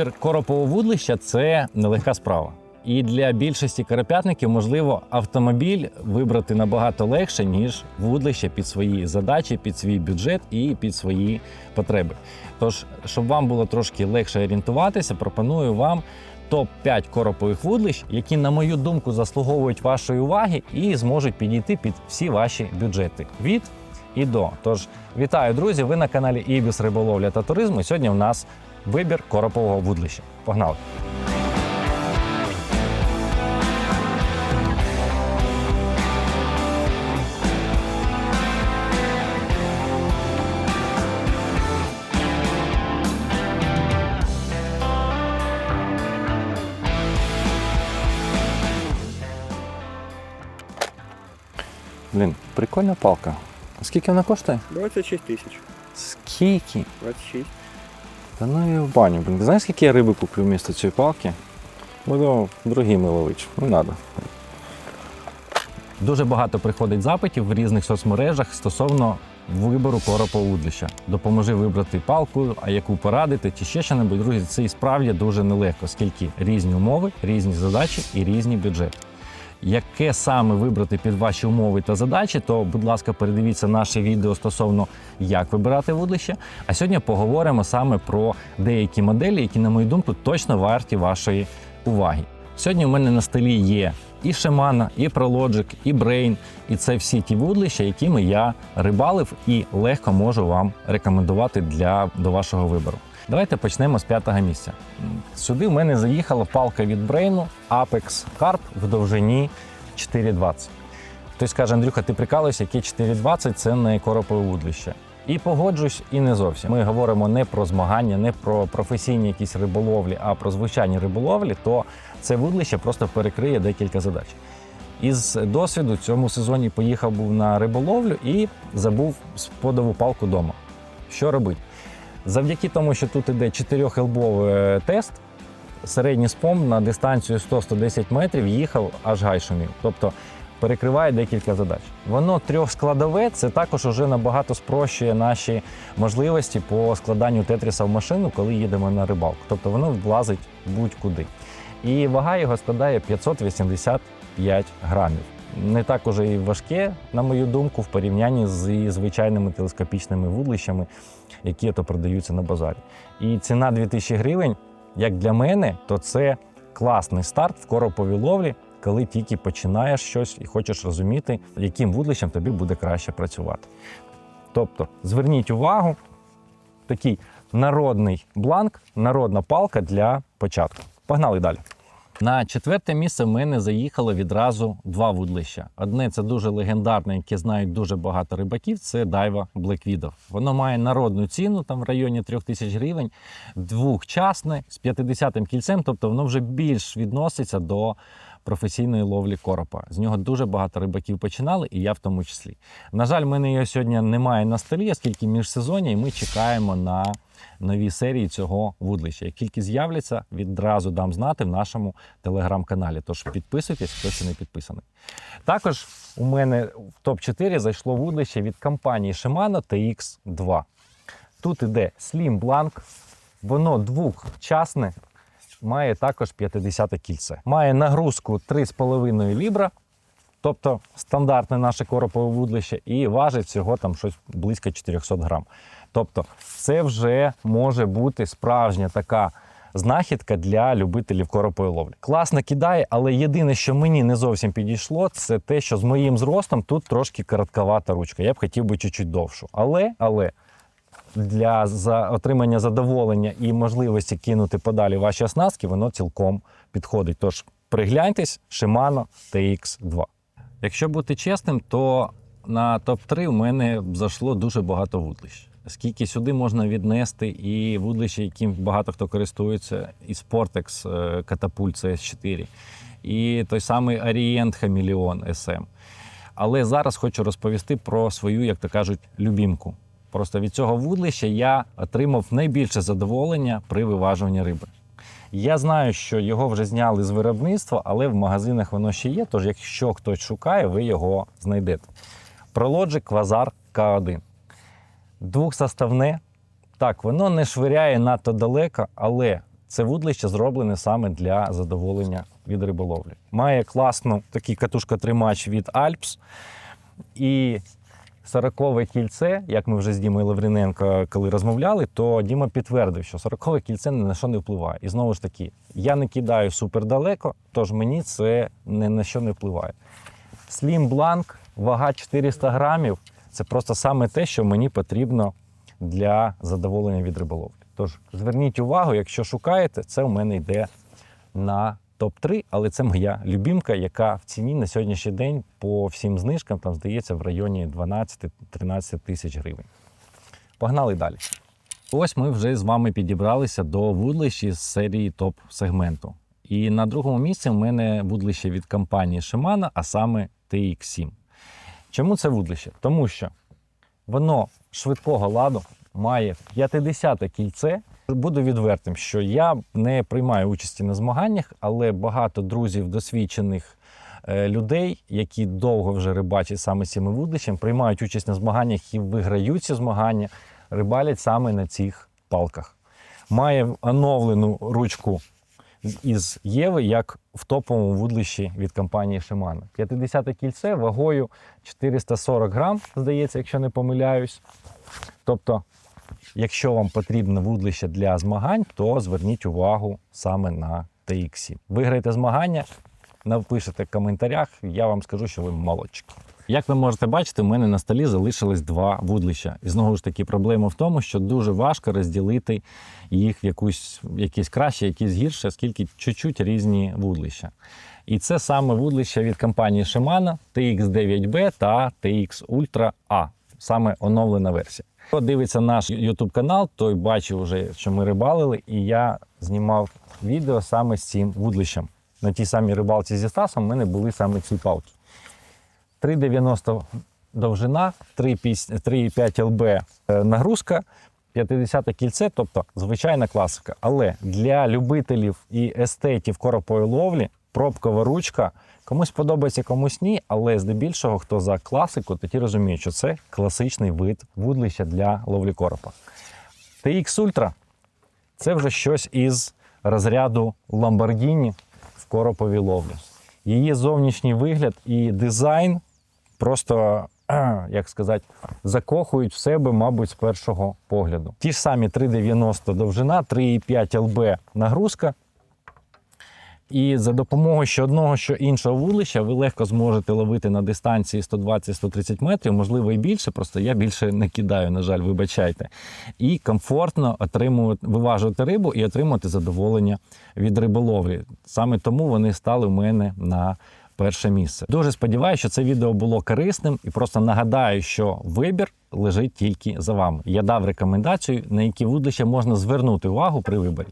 Вибір коропового вудлища це нелегка справа. І для більшості карапятників, можливо, автомобіль вибрати набагато легше, ніж вудлище під свої задачі, під свій бюджет і під свої потреби. Тож, щоб вам було трошки легше орієнтуватися, пропоную вам топ-5 коропових вудлищ, які, на мою думку, заслуговують вашої уваги і зможуть підійти під всі ваші бюджети. Від і до. Тож вітаю, друзі! Ви на каналі Ібіс Риболовля та туризму. Сьогодні в нас вибір коропового вудлища. Погнали! Блін, прикольна палка. Скільки вона коштує? 26 тисяч. Скільки? 26. Та ну і в баню, блін. Знаєш, скільки я риби куплю вмісто цієї палки? Буду другими ловити. Не треба. Дуже багато приходить запитів в різних соцмережах стосовно вибору коропового вудлища. Допоможи вибрати палку, а яку порадити, чи ще що-небудь. Друзі, це і справді дуже нелегко, оскільки різні умови, різні задачі і різні бюджети. Яке саме вибрати під ваші умови та задачі, то, будь ласка, передивіться наше відео стосовно як вибирати вудлище. А сьогодні поговоримо саме про деякі моделі, які, на мою думку, точно варті вашої уваги. Сьогодні у мене на столі є і Shimano, і ProLogic, і Brain, і це всі ті вудлища, якими я рибалив і легко можу вам рекомендувати для до вашого вибору. Давайте почнемо з п'ятого місця. Сюди в мене заїхала палка від Brain Apex Carp в довжині 4,20. Хтось каже, Андрюха, ти прикалуєшся, яке 4,20 це не коропове вудлище. І погоджуюсь, і не зовсім. Ми говоримо не про змагання, не про професійні якісь риболовлі, а про звичайні риболовлі, то це вудлище просто перекриє декілька задач. Із досвіду цьому сезоні поїхав був на риболовлю і забув сподову палку вдома. Що робити? Завдяки тому, що тут іде 4 тест, середній спом на дистанцію 100-110 метрів їхав аж гайшумів. Тобто перекриває декілька задач. Воно трьохскладове, це також вже набагато спрощує наші можливості по складанню тетріса в машину, коли їдемо на рибалку. Тобто воно влазить будь-куди. І вага його складає 585 грамів. Не так уже і важке, на мою думку, в порівнянні з звичайними телескопічними вудлищами, які то продаються на базарі. І ціна 2000 гривень, як для мене, то це класний старт в короповій коли тільки починаєш щось і хочеш розуміти, яким вудлищем тобі буде краще працювати. Тобто, зверніть увагу, такий народний бланк, народна палка для початку. Погнали далі. На четверте місце в мене заїхало відразу два вудлища. Одне це дуже легендарне, яке знають дуже багато рибаків. Це Дайва Black Widow. Воно має народну ціну там в районі 3000 гривень, двохчасне з 50-м кільцем, тобто воно вже більш відноситься до професійної ловлі коропа. З нього дуже багато рибаків починали, і я в тому числі. На жаль, мене його сьогодні немає на столі, оскільки міжсезоння, і ми чекаємо на нові серії цього вудлища. Як тільки з'являться, відразу дам знати в нашому телеграм-каналі. Тож підписуйтесь, хто ще не підписаний. Також у мене в топ-4 зайшло вудлище від компанії Shimano TX2. Тут іде Slim Blank, воно двохчасне, має також 50 кільце. Має нагрузку 3,5 лібра, тобто стандартне наше коропове вудлище, і важить всього там щось близько 400 грам. Тобто, це вже може бути справжня така знахідка для любителів коропової ловлі. Класно кидає, але єдине, що мені не зовсім підійшло, це те, що з моїм зростом тут трошки коротковата ручка. Я б хотів би чуть-чуть довшу. Але, але для за отримання задоволення і можливості кинути подалі ваші оснастки, воно цілком підходить. Тож пригляньтесь, Shimano TX2. Якщо бути чесним, то на топ-3 у мене зайшло дуже багато вудлищ. Скільки сюди можна віднести і вудлища, яким багато хто користується, і Sportex е, Catapult CS4, і той самий Orient Chameleon SM. Але зараз хочу розповісти про свою, як то кажуть, любімку. Просто від цього вудлища я отримав найбільше задоволення при виважуванні риби. Я знаю, що його вже зняли з виробництва, але в магазинах воно ще є. Тож, якщо хтось шукає, ви його знайдете. Prologic Quasar K1. Двохсоставне. Так, воно не швиряє надто далеко, але Це вудлище зроблене саме для задоволення від риболовлі. Має класну такий катушка-тримач від Alps і 40 кільце, як ми вже з Дімою Лавріненко коли розмовляли, то Діма підтвердив, що 40 кільце ні на що не впливає. І знову ж таки, я не кидаю супер далеко, тож мені це ні на що не впливає. Slim Blanc, вага 400 грамів це просто саме те, що мені потрібно для задоволення від риболовлі. Тож зверніть увагу, якщо шукаєте, це у мене йде на топ-3, але це моя любімка, яка в ціні на сьогоднішній день по всім знижкам там здається в районі 12-13 тисяч гривень. Погнали далі. Ось ми вже з вами підібралися до вудлищ із серії топ-сегменту. І на другому місці в мене вудлище від компанії Shimano, а саме TX7. Чому це вудлище? Тому що воно швидкого ладу має 50 кільце. Буду відвертим, що я не приймаю участі на змаганнях, але багато друзів, досвідчених е, людей, які довго вже рибачать саме цими вудлищем, приймають участь на змаганнях і виграють ці змагання, рибалять саме на цих палках. Має оновлену ручку із Єви, як в топовому вудлищі від компанії Shimano. 50 кільце вагою 440 грам, здається, якщо не помиляюсь. Тобто, якщо вам потрібне вудлище для змагань, то зверніть увагу саме на TX. Виграєте змагання, напишете в коментарях, я вам скажу, що ви молодчики. Як ви можете бачити, у мене на столі залишилось два вудлища. І знову ж таки, проблема в тому, що дуже важко розділити їх в якусь, якісь краще, якісь гірше, оскільки чуть-чуть різні вудлища. І це саме вудлище від компанії Shimano TX9B та TX Ultra A, саме оновлена версія. Хто дивиться наш YouTube канал, той бачив вже, що ми рибалили, і я знімав відео саме з цим вудлищем. На тій самій рибалці зі Стасом в мене були саме ці палки. 3,90 довжина, 3,5 ЛБ е, нагрузка, 50 кільце, тобто звичайна класика. Але для любителів і естетів коропової ловлі пробкова ручка комусь подобається, комусь ні, але здебільшого, хто за класику, то ті розуміють, що це класичний вид вудлища для ловлі коропа. TX Ultra це вже щось із розряду Lamborghini в короповій ловлі. Її зовнішній вигляд і дизайн просто, як сказати, закохують в себе, мабуть, з першого погляду. Ті ж самі 3,90 довжина, 3,5 ЛБ нагрузка. І за допомогою що одного, що іншого вулища ви легко зможете ловити на дистанції 120-130 метрів, можливо, і більше. Просто я більше не кидаю, на жаль, вибачайте. І комфортно отримувати, виважувати рибу і отримувати задоволення від риболовлі. Саме тому вони стали в мене на перше місце. Дуже сподіваюся, що це відео було корисним і просто нагадаю, що вибір лежить тільки за вами. Я дав рекомендацію, на які вудлища можна звернути увагу при виборі.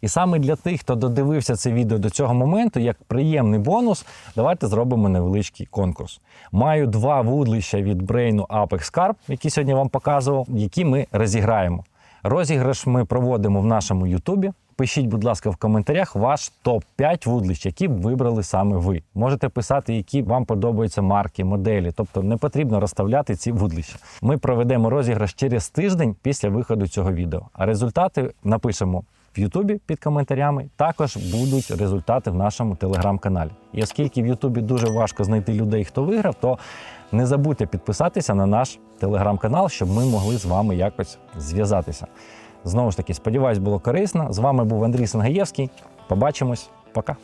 І саме для тих, хто додивився це відео до цього моменту, як приємний бонус, давайте зробимо невеличкий конкурс. Маю два вудлища від брейну Apex Carp, які сьогодні вам показував, які ми розіграємо. Розіграш ми проводимо в нашому Ютубі. Пишіть, будь ласка, в коментарях ваш топ-5 вудлищ, які б вибрали саме ви. Можете писати, які вам подобаються марки, моделі. Тобто не потрібно розставляти ці вудлища. Ми проведемо розіграш через тиждень після виходу цього відео. А результати напишемо в Ютубі під коментарями. Також будуть результати в нашому телеграм-каналі. І оскільки в Ютубі дуже важко знайти людей, хто виграв, то не забудьте підписатися на наш телеграм-канал, щоб ми могли з вами якось зв'язатися. Знову ж таки, сподіваюсь, було корисно. З вами був Андрій Сангаєвський. Побачимось, пока.